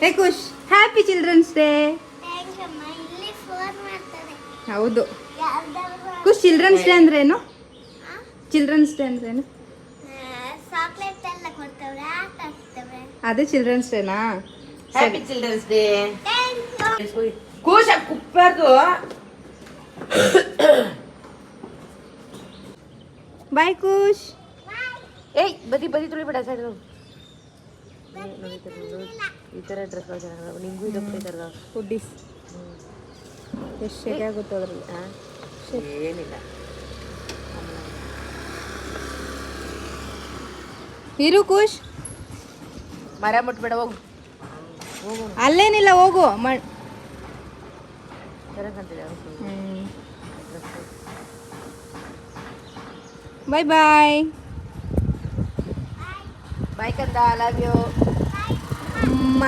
ಹೇ Khush happy children's day thank ಅಮ್ಮ. ಇಲ್ಲಿ phone ಮಾಡ್ತಾರೆ. ಹೌದು. ಕುಶ್ ಖುಷ್ ಚಿಲ್ಡ್ರನ್ಸ್ ಡೇ ಅಂದ್ರೆ ಏನು ಚಿಲ್ಡ್ರನ್ಸ್ ಡೇ ಅಂದ್ರೆ ಏನು ಚಾಕ್ಲೇಟ್ ಎಲ್ಲ ಕೊಡ್ತವ್ರೆ ಆಟ ಅದೇ children's Dena happy children's day thank you ಕೂಶ ಕುಪ್ಪರ್ದು. ಬಾಯ್ ಖುಷ್. ಏಯ್ ಬದಿ ಬದಿ ತುಳಿಬೇಡ ಸೈಡ್ ಈ ಥರ ಡ್ರೆಸ್ಗಳು ಚೆನ್ನಾಗಿ ನಿಂಗೂ ಇದಕ್ಕೆ ಥರದ ಹುಡ್ಡೀಸ್ ಎಷ್ಟು ಶೆಕೆ ಆಗುತ್ತೆ ಅದ್ರಲ್ಲಿ? ಏನಿಲ್ಲ. ಇರು ಖುಷ್ ಮರ ಮುಟ್ಬೇಡ ಹೋಗು. ಅಲ್ಲೇನಿಲ್ಲ ಹೋಗು. ಮ ಚೆನ್ನಾಗಿ ಕಾಣ್ತಿದೆ ಬಾಯ್ ಬಾಯ್. ಬಾಯ್ ಕಂದ ಲವ್ ಯು ಅಮ್ಮ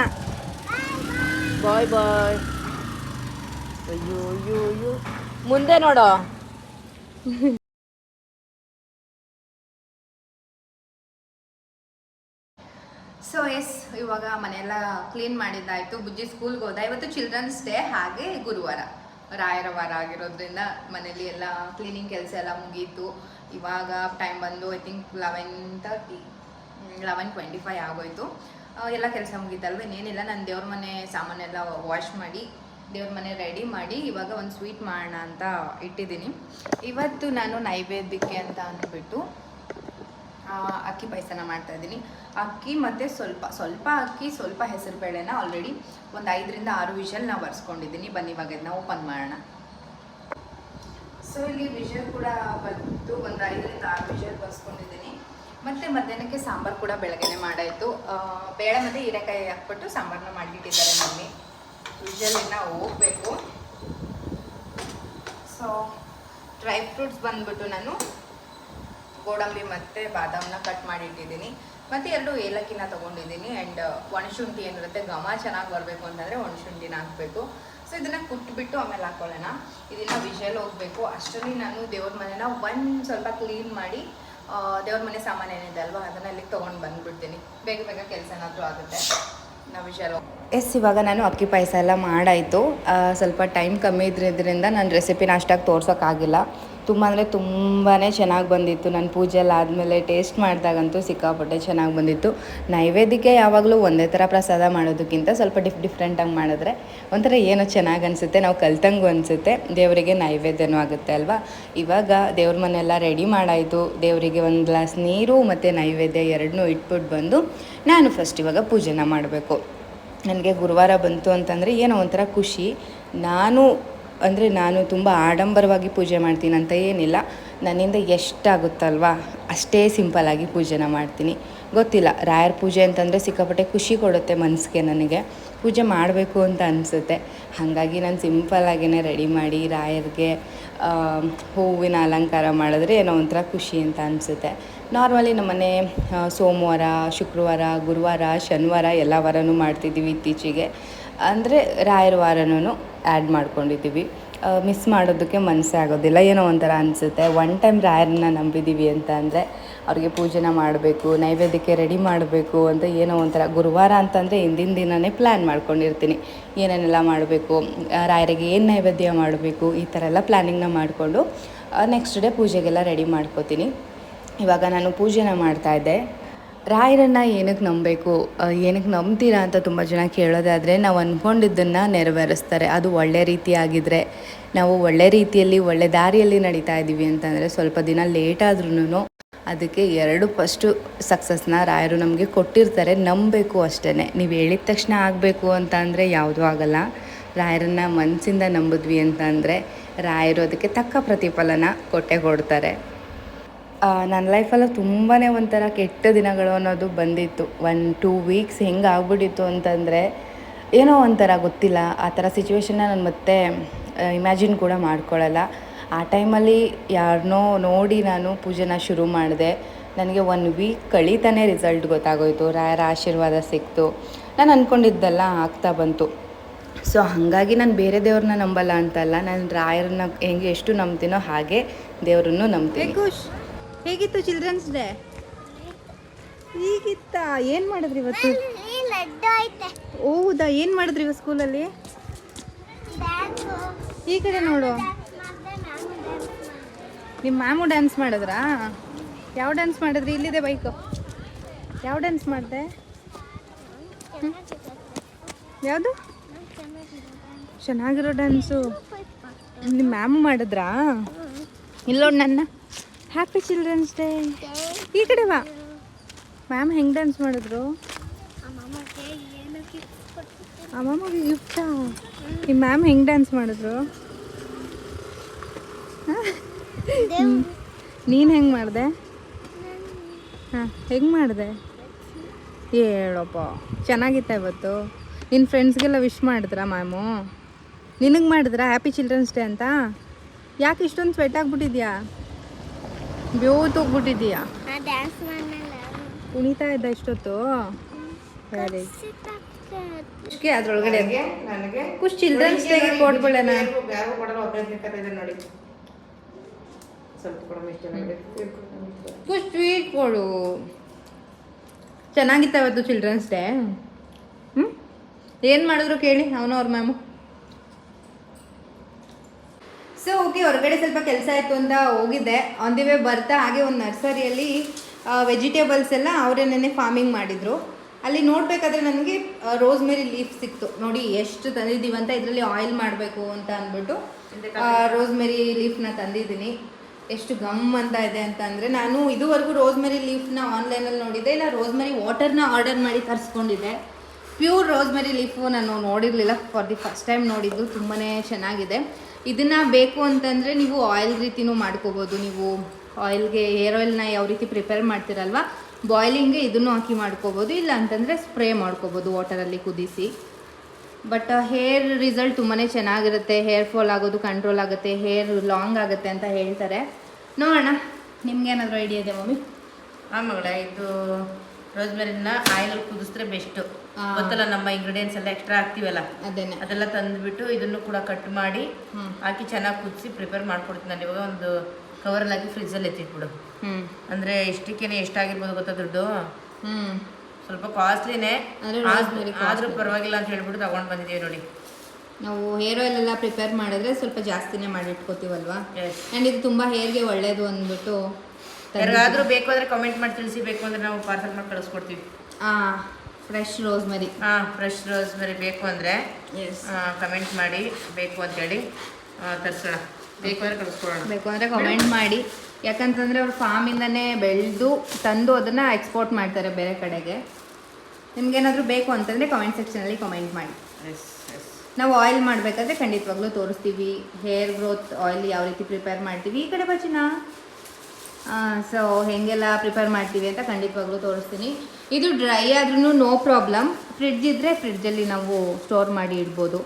ಬಾಯ್ ಬಾಯ್ ಅಯ್ಯೋ ಅಯ್ಯೋ ಅಯ್ಯೋ ಮುಂದೆ ನೋಡೋ ಸೊ ಎಸ್ ಇವಾಗ ಮನೆಯೆಲ್ಲ ಕ್ಲೀನ್ ಮಾಡಿದ್ದಾಯ್ತು. ಬುಜ್ಜಿ ಸ್ಕೂಲ್ಗೆ ಹೋದ. ಇವತ್ತು ಚಿಲ್ಡ್ರನ್ಸ್ ಡೇ ಹಾಗೆ ಗುರುವಾರ. ರಾಯರ ವಾರ ಆಗಿರೋದ್ರಿಂದ ಮನೇಲಿ ಎಲ್ಲ ಕ್ಲೀನಿಂಗ್ ಕೆಲಸ ಎಲ್ಲ ಮುಗೀತು. ಇವಾಗ ಟೈಮ್ ಬಂದು I think eleven thirty eleven twenty five ಆಗೋಯ್ತು. ಎಲ್ಲ ಕೆಲಸ ಮುಗೀತಲ್ವ? ಇನ್ನೇನಿಲ್ಲ ನಾನು ದೇವ್ರ ಮನೆ ಸಾಮಾನೆಲ್ಲ ವಾಶ್ ಮಾಡಿ, ದೇವ್ರ ಮನೆ ರೆಡಿ ಮಾಡಿ ಇವಾಗ ಒಂದು ಸ್ವೀಟ್ ಮಾಡೋಣ ಅಂತ ಇಟ್ಟಿದ್ದೀನಿ. ಇವತ್ತು ನಾನು ನೈವೇದ್ಯಕ್ಕೆ ಅಂತ ಅಂದ್ಬಿಟ್ಟು ಅಕ್ಕಿ ಪಾಯಸನ ಮಾಡ್ತಾಯಿದ್ದೀನಿ ಅಕ್ಕಿ ಮತ್ತು ಸ್ವಲ್ಪ ಸ್ವಲ್ಪ ಅಕ್ಕಿ, ಸ್ವಲ್ಪ ಹೆಸರು ಬೇಳೆನ ಆಲ್ರೆಡಿ ಒಂದು ಐದರಿಂದ ಆರು ವಿಷಲ್ ನಾವು ಬರ್ಸ್ಕೊಂಡಿದ್ದೀನಿ. ಬನ್ನಿ ಇವಾಗ ಇದನ್ನ ಓಪನ್ ಮಾಡೋಣ. ಸೊ ಇಲ್ಲಿ ವಿಷಲ್ ಕೂಡ ಬಂತು. ಒಂದು ಐದರಿಂದ ಆರು ವಿಷಲ್ ಬರ್ಸ್ಕೊಂಡಿದ್ದೀನಿ. ಮತ್ತು ಮಧ್ಯಾಹ್ನಕ್ಕೆ ಸಾಂಬಾರು ಕೂಡ ಬೆಳಗ್ಗೆನೆ ಮಾಡಾಯಿತು. ಬೇಳೆ ಮತ್ತೆ ಹೀರೆಕಾಯಿ ಹಾಕ್ಬಿಟ್ಟು ಸಾಂಬಾರನ್ನ ಮಾಡಿಬಿಟ್ಟಿದ್ದಾರೆ ಮಮ್ಮಿ. ವಿಜಲಿನ ಹೋಗ್ಬೇಕು. ಸೊ ಡ್ರೈ ಫ್ರೂಟ್ಸ್ ಬಂದ್ಬಿಟ್ಟು ನಾನು ಗೋಡಂಬಿ ಮತ್ತು ಬಾದಾಮನ್ನ ಕಟ್ ಮಾಡಿಟ್ಟಿದ್ದೀನಿ. ಮತ್ತು ಎರಡು ಏಲಕ್ಕಿನ ತೊಗೊಂಡಿದ್ದೀನಿ ಆ್ಯಂಡ್ ಒಣಶುಂಠಿ ಏನಿರುತ್ತೆ ಘಮ ಚೆನ್ನಾಗಿ ಬರಬೇಕು ಅಂತಂದರೆ ಒಣಶುಂಠಿನ ಹಾಕಬೇಕು. ಸೊ ಇದನ್ನು ಕುಟ್ಬಿಟ್ಟು ಆಮೇಲೆ ಹಾಕೊಳ್ಳೋಣ. ಇದನ್ನು ವಿಷಲ್ ಹೋಗ್ಬೇಕು. ಅಷ್ಟರಲ್ಲಿ ನಾನು ದೇವ್ರ ಮನೆನ ಒಂದು ಸ್ವಲ್ಪ ಕ್ಲೀನ್ ಮಾಡಿ ದೇವ್ರ ಮನೆ ಸಾಮಾನು ಏನಿದೆ ಅಲ್ವಾ? ಅದನ್ನು ಅಲ್ಲಿಗೆ ತಗೊಂಡ್ ಬಂದ್ಬಿಡ್ತೀನಿ. ಬೇಗ ಬೇಗ ಕೆಲಸ ಏನಾದರೂ ಆಗುತ್ತೆ. ನಾವು ಎಸ್, ಇವಾಗ ನಾನು ಅಕ್ಕಿ ಪಾಯಸ ಎಲ್ಲ ಮಾಡಾಯಿತು. ಸ್ವಲ್ಪ ಟೈಮ್ ಕಮ್ಮಿ ಇದ್ರಿಂದ ನಾನು ರೆಸಿಪಿನ ಅಷ್ಟಾಗಿ ತೋರ್ಸೋಕ್ಕಾಗಿಲ್ಲ ತುಂಬ ಅಂದರೆ ತುಂಬಾ ಚೆನ್ನಾಗಿ ಬಂದಿತ್ತು. ನನ್ನ ಪೂಜೆ ಎಲ್ಲ ಆದಮೇಲೆ ಟೇಸ್ಟ್ ಮಾಡಿದಾಗಂತೂ ಸಿಕ್ಕಾಪಟ್ಟೆ ಚೆನ್ನಾಗಿ ಬಂದಿತ್ತು. ನೈವೇದ್ಯಕ್ಕೆ ಯಾವಾಗಲೂ ಒಂದೇ ಥರ ಪ್ರಸಾದ ಮಾಡೋದಕ್ಕಿಂತ ಸ್ವಲ್ಪ ಡಿಫ್ ಡಿಫ್ರೆಂಟಾಗಿ ಮಾಡಿದ್ರೆ ಒಂಥರ ಏನೋ ಚೆನ್ನಾಗಿ ಅನಿಸುತ್ತೆ, ನಾವು ಕಲ್ತಂಗು ಅನಿಸುತ್ತೆ. ದೇವರಿಗೆ ನೈವೇದ್ಯನೂ ಆಗುತ್ತೆ ಅಲ್ವಾ? ಇವಾಗ ದೇವ್ರ ಮನೆಯೆಲ್ಲ ರೆಡಿ ಮಾಡಾಯಿತು. ದೇವರಿಗೆ ಒಂದು ಗ್ಲಾಸ್ ನೀರು ಮತ್ತು ನೈವೇದ್ಯ ಎರಡನ್ನೂ ಇಟ್ಬಿಟ್ಟು ಬಂದು ನಾನು ಫಸ್ಟ್ ಇವಾಗ ಪೂಜೆನ ಮಾಡಬೇಕು. ನನಗೆ ಗುರುವಾರ ಬಂತು ಅಂತಂದರೆ ಏನೋ ಒಂಥರ ಖುಷಿ. ನಾನು ಅಂದರೆ ನಾನು ತುಂಬ ಆಡಂಬರವಾಗಿ ಪೂಜೆ ಮಾಡ್ತೀನಿ ಅಂತ ಏನಿಲ್ಲ. ನನ್ನಿಂದ ಎಷ್ಟಾಗುತ್ತಲ್ವ? ಅಷ್ಟೇ ಸಿಂಪಲ್ಲಾಗಿ ಪೂಜೆನ ಮಾಡ್ತೀನಿ. ಗೊತ್ತಿಲ್ಲ, ರಾಯರ ಪೂಜೆ ಅಂತಂದರೆ ಸಿಕ್ಕಾಪಟ್ಟೆ ಖುಷಿ ಕೊಡುತ್ತೆ ಮನಸ್ಸಿಗೆ ನನಗೆ. ಪೂಜೆ ಮಾಡಬೇಕು ಅಂತ ಅನಿಸುತ್ತೆ. ಹಾಗಾಗಿ ನಾನು ಸಿಂಪಲ್ಲಾಗಿಯೇ ರೆಡಿ ಮಾಡಿ ರಾಯರಿಗೆ ಹೂವಿನ ಅಲಂಕಾರ ಮಾಡಿದ್ರೆ ಏನೋ ಒಂಥರ ಖುಷಿ ಅಂತ ಅನಿಸುತ್ತೆ. ನಾರ್ಮಲಿ ನಮ್ಮನೆ ಸೋಮವಾರ, ಶುಕ್ರವಾರ, ಗುರುವಾರ, ಶನಿವಾರ ಎಲ್ಲ ವಾರನೂ ಮಾಡ್ತಿದ್ದೀವಿ ಇತ್ತೀಚೆಗೆ. ಅಂದರೆ ರಾಯರ ವಾರನೂ ಆ್ಯಡ್ ಮಾಡ್ಕೊಂಡಿದ್ದೀವಿ. ಮಿಸ್ ಮಾಡೋದಕ್ಕೆ ಮನಸ್ಸೇ ಆಗೋದಿಲ್ಲ. ಏನೋ ಒಂಥರ ಅನಿಸುತ್ತೆ. ಒನ್ ಟೈಮ್ ರಾಯರನ್ನ ನಂಬಿದ್ದೀವಿ ಅಂತ ಅಂದರೆ, ಅವ್ರಿಗೆ ಪೂಜೆನ ಮಾಡಬೇಕು, ನೈವೇದ್ಯಕ್ಕೆ ರೆಡಿ ಮಾಡಬೇಕು ಅಂತ ಏನೋ ಒಂಥರ ಗುರುವಾರ ಅಂತಂದರೆ ಹಿಂದಿನ ದಿನವೇ ಪ್ಲ್ಯಾನ್ ಮಾಡ್ಕೊಂಡಿರ್ತೀನಿ. ಏನೇನೆಲ್ಲ ಮಾಡಬೇಕು ರಾಯರಿಗೆ ಏನು ನೈವೇದ್ಯ ಮಾಡಬೇಕು, ಈ ಥರ ಎಲ್ಲ ಪ್ಲ್ಯಾನಿಂಗ್ನ ಮಾಡಿಕೊಂಡು ನೆಕ್ಸ್ಟ್ ಡೇ ಪೂಜೆಗೆಲ್ಲ ರೆಡಿ ಮಾಡ್ಕೋತೀನಿ. ಇವಾಗ ನಾನು ಪೂಜೆನ ಮಾಡ್ತಾಯಿದ್ದೆ ರಾಯರನ್ನು ಏನಕ್ಕೆ ನಂಬಬೇಕು ಏನಕ್ಕೆ ನಂಬ್ತೀರಾ ಅಂತ ತುಂಬ ಜನ ಕೇಳೋದಾದರೆ ನಾವು ಅಂದ್ಕೊಂಡಿದ್ದನ್ನು ನೆರವೇರಿಸ್ತಾರೆ. ಅದು ಒಳ್ಳೆ ರೀತಿಯಾಗಿದ್ದರೆ ನಾವು ಒಳ್ಳೆ ರೀತಿಯಲ್ಲಿ ಒಳ್ಳೆ ದಾರಿಯಲ್ಲಿ ನಡೀತಾ ಇದ್ದೀವಿ ಅಂತಂದರೆ ಸ್ವಲ್ಪ ದಿನ ಲೇಟ್ ಆದ್ರೂ ಅದಕ್ಕೆ ಎರಡು ಫಸ್ಟು ಸಕ್ಸಸ್ನ ರಾಯರು ನಮಗೆ ಕೊಟ್ಟಿರ್ತಾರೆ. ನಂಬಬೇಕು ಅಷ್ಟೇ ನೀವು ಹೇಳಿದ ತಕ್ಷಣ ಆಗಬೇಕು ಅಂತ ಅಂದರೆ ಯಾವುದೂ ಆಗಲ್ಲ. ರಾಯರನ್ನು ಮನಸ್ಸಿಂದ ನಂಬಿದ್ವಿ ಅಂತಂದರೆ ರಾಯರು ಅದಕ್ಕೆ ತಕ್ಕ ಪ್ರತಿಫಲನ ಕೊಟ್ಟೆ ಕೊಡ್ತಾರೆ. ನನ್ನ ಲೈಫಲ್ಲಿ ತುಂಬಾ ಒಂಥರ ಕೆಟ್ಟ ದಿನಗಳು ಅನ್ನೋದು ಬಂದಿತ್ತು. ಒನ್ ಟೂ ವೀಕ್ಸ್ ಹೆಂಗೆ ಆಗ್ಬಿಟ್ಟಿತ್ತು ಅಂತಂದರೆ, ಏನೋ ಒಂಥರ ಗೊತ್ತಿಲ್ಲ. ಆ ಥರ ಸಿಚುವೇಶನ್ನ ನಾನು ಮತ್ತೆ ಇಮ್ಯಾಜಿನ್ ಕೂಡ ಮಾಡ್ಕೊಳ್ಳಲ್ಲ ಆ ಟೈಮಲ್ಲಿ ಯಾರನ್ನೋ ನೋಡಿ ನಾನು ಪೂಜೆನ ಶುರು ಮಾಡಿದೆ. ನನಗೆ ಒನ್ ವೀಕ್ ಕಳೀತಾನೆ ರಿಸಲ್ಟ್ ಗೊತ್ತಾಗೋಯ್ತು. ರಾಯರ ಆಶೀರ್ವಾದ ಸಿಕ್ತು. ನಾನು ಅಂದ್ಕೊಂಡಿದ್ದೆಲ್ಲ ಆಗ್ತಾ ಬಂತು. ಸೊ ಹಾಗಾಗಿ ನಾನು ಬೇರೆ ದೇವ್ರನ್ನ ನಂಬಲ್ಲ ಅಂತಲ್ಲ, ನಾನು ರಾಯರನ್ನ ಹೆಂಗೆ ಎಷ್ಟು ನಂಬ್ತೀನೋ ಹಾಗೆ ದೇವ್ರನ್ನು ನಂಬ್ತೀನಿ. ಹೇಗಿತ್ತು ಚಿಲ್ಡ್ರನ್ಸ್ ಡೇ ಹೀಗಿತ್ತ ಏನು ಮಾಡಿದ್ರಿ ಇವತ್ತು? ಹೌದಾ ಏನು ಮಾಡಿದ್ರಿ ಇವತ್ತು ಸ್ಕೂಲಲ್ಲಿ ಈ ಕಡೆ ನೋಡು. ನಿಮ್ಮ ಮ್ಯಾಮು ಡ್ಯಾನ್ಸ್ ಮಾಡಿದ್ರಾ? ಯಾವ ಡ್ಯಾನ್ಸ್ ಮಾಡಿದ್ರಿ? ಇಲ್ಲಿದೆ ಬೈಕು ಯಾವ ಡ್ಯಾನ್ಸ್ ಮಾಡಿದೆ? ಯಾವುದು? ಚೆನ್ನಾಗಿರೋ ಡ್ಯಾನ್ಸು ನಿಮ್ಮ ಮ್ಯಾಮು ಮಾಡಿದ್ರಾ? ಇಲ್ಲೋಡು ನನ್ನ. ಹ್ಯಾಪಿ ಚಿಲ್ಡ್ರನ್ಸ್ ಡೇ ಈ ಕಡೆ ಬಾ. ಮ್ಯಾಮ್ ಹೆಂಗೆ ಡ್ಯಾನ್ಸ್ ಮಾಡಿದ್ರು? ಅಮ್ಮಮ್ಮಗೆ ಈ ಗಿಫ್ಟಾ ನಿಮ್ಮ ಮ್ಯಾಮ್ ಹೆಂಗೆ ಡ್ಯಾನ್ಸ್ ಮಾಡಿದ್ರು? ನೀನು ಹೆಂಗೆ ಮಾಡಿದೆ? ಹಾಂ ಹೆಂಗೆ ಮಾಡಿದೆ? ಹೇಳಪ್ಪ. ಚೆನ್ನಾಗಿತ್ತ ಇವತ್ತು. ನಿನ್ನ ಫ್ರೆಂಡ್ಸ್ಗೆಲ್ಲ ವಿಶ್ ಮಾಡಿದ್ರಾ ಮ್ಯಾಮು ನಿನಗೆ ಮಾಡಿದ್ರಾ ಹ್ಯಾಪಿ ಚಿಲ್ಡ್ರನ್ಸ್ ಡೇ ಅಂತ? ಯಾಕೆ ಇಷ್ಟೊಂದು ಸ್ವೆಟ್ ಆಗ್ಬಿಟ್ಟಿದ್ಯಾ? ಬ್ಯೂತ್ ಹೋಗ್ಬಿಟ್ಟಿದ್ಯಾ ನಾ ಡ್ಯಾನ್ಸ್ ಮಾಡಲ್ಲ ಕುಣಿತಾ ಇದ್ದ ಇಷ್ಟೊತ್ತು? ಅದ್ರೊಳಗಡೆ. ನನಗೆ ಖುಷ್ ಚಿಲ್ಡ್ರನ್ಸ್ ಡೇಗೆ ಕೊಟ್ಬಿಡೋಣ ನೋಡಿ ಖುಷ್ ಸ್ವೀಟ್ ಕೊಡು. ಚೆನ್ನಾಗಿತ್ತು ಅವತ್ತು ಚಿಲ್ಡ್ರನ್ಸ್ ಡೇ ಹ್ಞೂ ಏನು ಮಾಡಿದ್ರು ಕೇಳಿ ಅವನು ಅವ್ರ ಮ್ಯಾಮು. ಸೊ ಓಕೆ ಹೊರಗಡೆ ಸ್ವಲ್ಪ ಕೆಲಸ ಆಯಿತು ಅಂತ ಹೋಗಿದ್ದೆ. ಆನ್ ದಿ ವೇ ಬರ್ತಾ ಹಾಗೆ ಒಂದು ನರ್ಸರಿಯಲ್ಲಿ ವೆಜಿಟೇಬಲ್ಸ್ ಎಲ್ಲ ಅವರೇ ನೆನೆ ಫಾರ್ಮಿಂಗ್ ಮಾಡಿದರು. ಅಲ್ಲಿ ನೋಡಬೇಕಾದ್ರೆ ನನಗೆ ರೋಸ್ಮೆರಿ ಲೀಫ್ ಸಿಕ್ತು. ನೋಡಿ, ಎಷ್ಟು ತಂದಿದ್ದೀವಿ ಅಂತ ಇದರಲ್ಲಿ ಆಯಿಲ್ ಮಾಡಬೇಕು ಅಂತ ಅಂದ್ಬಿಟ್ಟು ರೋಸ್ಮೆರಿ ಲೀಫ್ನ ತಂದಿದ್ದೀನಿ. ಎಷ್ಟು ಗಮ್ ಅಂತ ಇದೆ ಅಂತ ಅಂದರೆ ನಾನು ಇದುವರೆಗೂ ರೋಸ್ಮೆರಿ ಲೀಫ್ನ ಆನ್ಲೈನಲ್ಲಿ ನೋಡಿದ್ದೆ. ಇಲ್ಲ ರೋಸ್ಮೆರಿ ವಾಟರ್ನ ಆರ್ಡರ್ ಮಾಡಿ ತರಿಸ್ಕೊಂಡಿದ್ದೆ. ಪ್ಯೂರ್ ರೋಸ್ಮೆರಿ ಲೀಫು ನಾನು ನೋಡಿರಲಿಲ್ಲ. ಫಾರ್ ದಿ ಫಸ್ಟ್ ಟೈಮ್ ನೋಡಿದ್ದು ತುಂಬಾ ಚೆನ್ನಾಗಿದೆ. ಇದನ್ನು ಬೇಕು ಅಂತಂದರೆ ನೀವು ಆಯಿಲ್ ರೀತಿನೂ ಮಾಡ್ಕೋಬೋದು. ನೀವು ಆಯಿಲ್ಗೆ ಹೇರ್ ಆಯಿಲ್ನ ಯಾವ ರೀತಿ ಪ್ರಿಪೇರ್ ಮಾಡ್ತೀರಲ್ವ? ಬಾಯ್ಲಿಂಗ್ಗೆ ಇದನ್ನು ಹಾಕಿ ಮಾಡ್ಕೋಬೋದು. ಇಲ್ಲ ಅಂತಂದರೆ ಸ್ಪ್ರೇ ಮಾಡ್ಕೋಬೋದು ವಾಟರಲ್ಲಿ ಕುದಿಸಿ. ಬಟ್ ಹೇರ್ ರಿಸಲ್ಟ್ ತುಂಬಾ ಚೆನ್ನಾಗಿರುತ್ತೆ. ಹೇರ್ ಫಾಲ್ ಆಗೋದು ಕಂಟ್ರೋಲ್ ಆಗುತ್ತೆ. ಹೇರ್ ಲಾಂಗ್ ಆಗುತ್ತೆ ಅಂತ ಹೇಳ್ತಾರೆ. ನೋಡೋಣ ನಿಮ್ಗೇನಾದರೂ ಐಡಿಯಾ ಇದೆ ಮಮ್ಮಿ? ಆ ಮಗಳ, ಇದು ರೋಸ್ಮೆರಿನ ಆಯಿಲ್ ಕುದಿಸಿದ್ರೆ ಬೆಸ್ಟ್. ಗೊತ್ತಲ್ಲ ನಮ್ಮ ಇಂಗ್ರೀಡಿಯೆಂಟ್ಸ್ ಎಲ್ಲ ಎಕ್ಸ್ಟ್ರಾ ಹಾಕ್ತಿವಲ್ಲ ಅದೆಲ್ಲ ತಂದ್ಬಿಟ್ಟು ಇದನ್ನು ಕೂಡ ಕಟ್ ಮಾಡಿ ಹಾಕಿ ಚೆನ್ನಾಗಿ ಕುದಿಸಿ ಪ್ರಿಪೇರ್ ಮಾಡ್ಕೊಡ್ತೀನಿ. ನಾನು ಇವಾಗ ಒಂದು ಕವರಲ್ಲಿ ಹಾಕಿ ಫ್ರಿಜ್ಜಲ್ಲಿ ಎತ್ತಿಟ್ಬಿಡು. ಅಂದರೆ ಇಷ್ಟಕ್ಕೇನೆ ಎಷ್ಟಾಗಿರ್ಬೋದು ಗೊತ್ತಾ ದುಡ್ಡು? ಹ್ಞೂ ಸ್ವಲ್ಪ ಕಾಸ್ಟ್ಲಿನೇ ಆದರೂ ಪರವಾಗಿಲ್ಲ ಅಂತ ಹೇಳ್ಬಿಟ್ಟು ತಗೊಂಡು ಬಂದಿದ್ದೀವಿ ನೋಡಿ. ನಾವು ಹೇರ್ ಆಯಿಲ್ ಎಲ್ಲ ಪ್ರಿಪೇರ್ ಮಾಡಿದ್ರೆ ಸ್ವಲ್ಪ ಜಾಸ್ತಿನೇ ಮಾಡಿಟ್ಕೋತೀವಲ್ವಾ? ಆ್ಯಂಡ್ ಇದು ತುಂಬ ಹೇರ್ಗೆ ಒಳ್ಳೇದು ಅಂದ್ಬಿಟ್ಟು ಯಾರಿಗಾದರೂ ಬೇಕು ಅಂದರೆ ಕಮೆಂಟ್ ಮಾಡಿ ತಿಳಿಸಿ ಬೇಕು ಅಂದರೆ ನಾವು ಪಾರ್ಸಲ್ ಮಾಡಿ ಕಳಿಸ್ಕೊಡ್ತೀವಿ. ಹಾಂ ಫ್ರೆಶ್ ರೋಸ್ಮರಿ ಹಾಂ ಫ್ರೆಶ್ ರೋಸ್ಮೆರಿ ಬೇಕು ಅಂದರೆ ಕಮೆಂಟ್ ಮಾಡಿ ಬೇಕು ಅಂತೇಳಿ ತರಿಸೋಣ. ಬೇಕು ಅಂದರೆ ಕಳಿಸ್ಕೊಡೋಣ ಬೇಕು ಅಂದರೆ ಕಮೆಂಟ್ ಮಾಡಿ. ಯಾಕಂತಂದರೆ ಅವ್ರು ಫಾರ್ಮಿಂದನೇ ಬೆಳೆದು ತಂದು ಅದನ್ನು ಎಕ್ಸ್ಪೋರ್ಟ್ ಮಾಡ್ತಾರೆ ಬೇರೆ ಕಡೆಗೆ. ನಿಮ್ಗೇನಾದರೂ ಬೇಕು ಅಂತಂದರೆ ಕಮೆಂಟ್ ಸೆಕ್ಷನಲ್ಲಿ ಕಮೆಂಟ್ ಮಾಡಿ. ಎಸ್ ಎಸ್ ನಾವು ಆಯಿಲ್ ಮಾಡಬೇಕಾದ್ರೆ ಖಂಡಿತವಾಗ್ಲೂ ತೋರಿಸ್ತೀವಿ. ಹೇರ್ ಗ್ರೋತ್ ಆಯಿಲ್ ಯಾವ ರೀತಿ ಪ್ರಿಪೇರ್ ಮಾಡ್ತೀವಿ. ಈ ಕಡೆ ಬಚ್ಚಿನ ಸೊ ಹೇಗೆಲ್ಲ ಪ್ರಿಪೇರ್ ಮಾಡ್ತೀವಿ ಅಂತ ಖಂಡಿತವಾಗ್ಲೂ ತೋರಿಸ್ತೀನಿ. ಇದು ಡ್ರೈ ಆದ್ರೂ ನೋ ಪ್ರಾಬ್ಲಮ್ ಫ್ರಿಡ್ಜ್ ಇದ್ದರೆ ಫ್ರಿಡ್ಜಲ್ಲಿ ನಾವು ಸ್ಟೋರ್ ಮಾಡಿ ಇಡ್ಬೋದು.